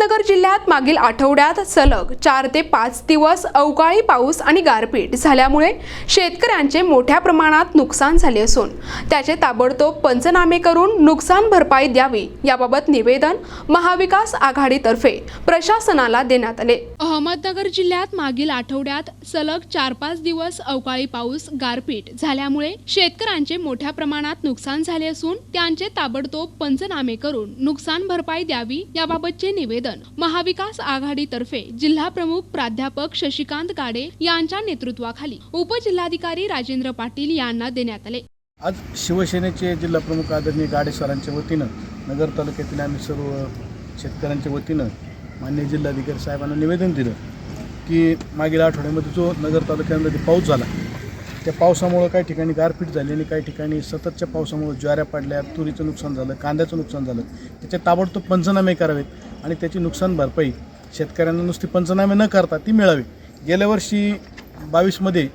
अहमदनगर जिल्ह्यात मागील आठवड्यात सलग चार ते पाच दिवस अवकाळी पाऊस आणि गारपीट झाल्यामुळे शेतकऱ्यांचे मोठ्या प्रमाणात नुकसान झाले असून त्याचे ताबडतोब पंचनामे करून नुकसान भरपाई द्यावी याबाबत निवेदन महाविकास आघाडीतर्फे प्रशासनाला देण्यात आले. अहमदनगर जिल्ह्यात मागील आठवड्यात सलग चार पाच दिवस अवकाळी पाऊस गारपीट झाल्यामुळे शेतकऱ्यांचे मोठ्या प्रमाणात नुकसान झाले असून त्यांचे ताबडतोब पंचनामे करून नुकसान भरपाई द्यावी याबाबतचे निवेदन महाविकास आघाडीतर्फे जिल्हा प्रमुख प्राध्यापक शशिकांत गाडे यांच्या नेतृत्वाखाली उपजिल्हाधिकारी राजेंद्र पाटील यांना देण्यात आले. आज शिवसेनेचे जिल्हा प्रमुख आदरणीय गाडेश्वरांच्या वतीनं नगर तालुक्यातील आम्ही सर्व शेतकऱ्यांच्या वतीनं मान्य जिल्हाधिकारी साहेबांना निवेदन दिलं की मागील आठवड्यामध्ये जो नगर तालुक्यामध्ये पाऊस झाला त्या पावसामुळं काही ठिकाणी गारपीट झाली आणि काही ठिकाणी सततच्या पावसामुळे ज्वाऱ्या पडल्या तुरीचं नुकसान झालं कांद्याचं नुकसान झालं त्याचे ताबडतोब पंचनामे करावेत. आणि त्याची नुकसान भरपाई शेतकऱ्यांना नुसती पंचनामे न करता ती मिळावी. गेल्या वर्षी बावीसमध्ये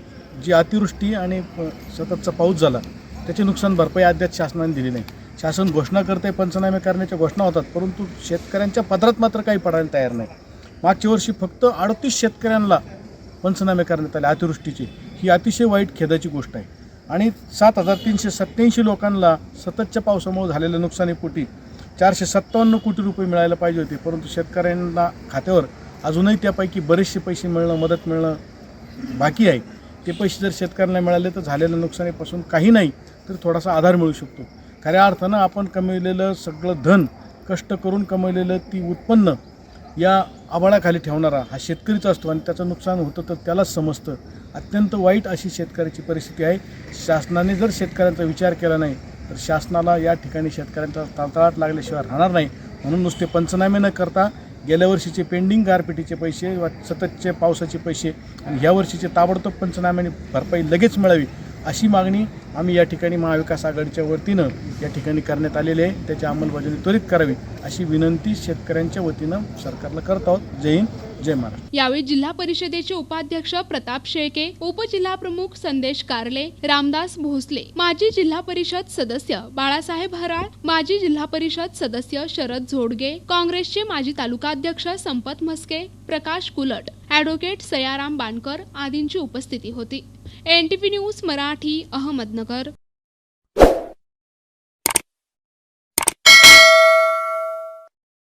जी अतिवृष्टी आणि प- सततचा पाऊस झाला त्याची नुकसान भरपाई अद्याप शासनाने दिली नाही. शासन घोषणा करते पंचनामे करण्याच्या घोषणा होतात परंतु शेतकऱ्यांच्या पदरात मात्र काही पडायला तयार नाही. मागच्या वर्षी फक्त अडतीस शेतकऱ्यांना पंचनामे करण्यात आले अतिवृष्टीचे. ही अतिशय वाईट खेदाची गोष्ट आहे. आणि सात हजार तीनशे सत्त्याऐंशी लोकांना सततच्या पावसामुळे झालेल्या नुकसानीपोटी चारशे सत्तावन्न कोटी रुपये मिळायला पाहिजे होते परंतु शेतकऱ्यांना खात्यावर अजूनही त्यापैकी बरेचसे पैसे मिळणं मदत मिळणं बाकी आहे. ते पैसे जर शेतकऱ्यांना मिळाले तर झालेल्या नुकसानीपासून काही नाही तर थोडासा आधार मिळू शकतो. खऱ्या अर्थानं आपण कमविलेलं सगळं धन कष्ट करून कमवलेलं ती उत्पन्न या आबाळाखाली ठेवणारा हा शेतकरीच असतो आणि त्याचं नुकसान होतं तर त्यालाच समजतं. अत्यंत वाईट अशी शेतकऱ्याची परिस्थिती आहे. शासनाने जर शेतकऱ्यांचा विचार केला नाही तर शासनाला या ठिकाणी शेतकऱ्यांचा तळतळाट लागल्याशिवाय राहणार नाही. म्हणून नुसते पंचनामे न करता गेल्या वर्षीचे पेंडिंग गारपिटीचे पैसे व सततचे पावसाचे पैसे आणि ह्या वर्षीचे ताबडतोब पंचनाम्याने भरपाई लगेच मिळावी अशी मागणी आम्ही या ठिकाणी महाविकास आघाडीच्या वतीनं या ठिकाणी करण्यात आलेली आहे. त्याची अंमलबजावणी त्वरित करावी अशी विनंती शेतकऱ्यांच्या वतीनं सरकारला करत आहोत. जय हिंद. जय महाराष्ट्र यावेळी जिल्हा परिषदेचे उपाध्यक्ष प्रताप शेळके उपजिल्हा प्रमुख संदेश कारले रामदास भोसले माजी जिल्हा परिषद सदस्य बाळासाहेब हराळ माजी जिल्हा परिषद सदस्य शरद झोडगे काँग्रेसचे माजी तालुकाध्यक्ष संपत म्हस्के प्रकाश कुलट ॲडव्होकेट सयाराम बाणकर आदींची उपस्थिती होती. N news Marathi Ahmednagar.